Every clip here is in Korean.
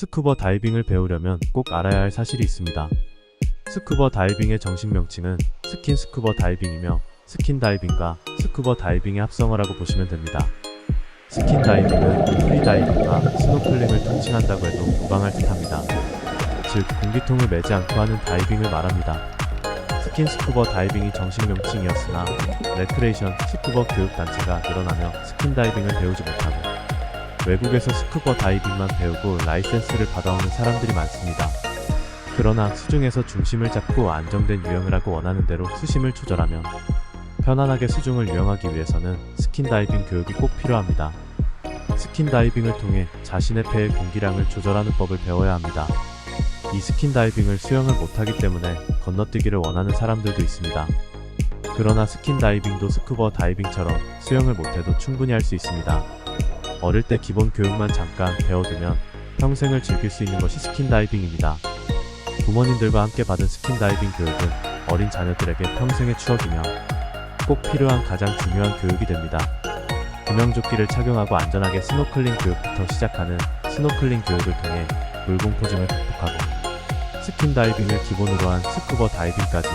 스쿠버 다이빙을 배우려면 꼭 알아야 할 사실이 있습니다. 스쿠버 다이빙의 정식 명칭은 스킨 스쿠버 다이빙이며 스킨 다이빙과 스쿠버 다이빙의 합성어라고 보시면 됩니다. 스킨 다이빙은 프리 다이빙과 스노클링을 통칭한다고 해도 무방할 듯합니다. 즉 공기통을 매지 않고 하는 다이빙을 말합니다. 스킨 스쿠버 다이빙이 정식 명칭이었으나 레크레이션 스쿠버 교육 단체가 늘어나며 스킨 다이빙을 배우지 못하고 외국에서 스쿠버 다이빙만 배우고 라이센스를 받아오는 사람들이 많습니다. 그러나 수중에서 중심을 잡고 안정된 유형을 하고 원하는 대로 수심을 조절하면 편안하게 수중을 유영하기 위해서는 스킨 다이빙 교육이 꼭 필요합니다. 스킨 다이빙을 통해 자신의 폐의 공기량을 조절하는 법을 배워야 합니다. 이 스킨 다이빙을 수영을 못하기 때문에 건너뛰기를 원하는 사람들도 있습니다. 그러나 스킨 다이빙도 스쿠버 다이빙처럼 수영을 못해도 충분히 할 수 있습니다. 어릴 때 기본 교육만 잠깐 배워두면 평생을 즐길 수 있는 것이 스킨 다이빙입니다. 부모님들과 함께 받은 스킨 다이빙 교육은 어린 자녀들에게 평생의 추억이며 꼭 필요한 가장 중요한 교육이 됩니다. 구명조끼를 착용하고 안전하게 스노클링 교육부터 시작하는 스노클링 교육을 통해 물공포증을 극복하고 스킨 다이빙을 기본으로 한 스쿠버 다이빙까지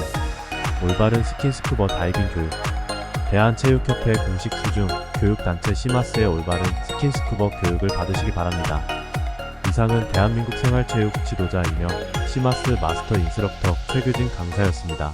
올바른 스킨 스쿠버 다이빙 교육 대한체육협회 공식 수중 교육단체 시마스의 올바른 스킨 스쿠버 교육을 받으시기 바랍니다. 이상은 대한민국 생활체육 지도자이며 시마스 마스터 인스트럭터 최규진 강사였습니다.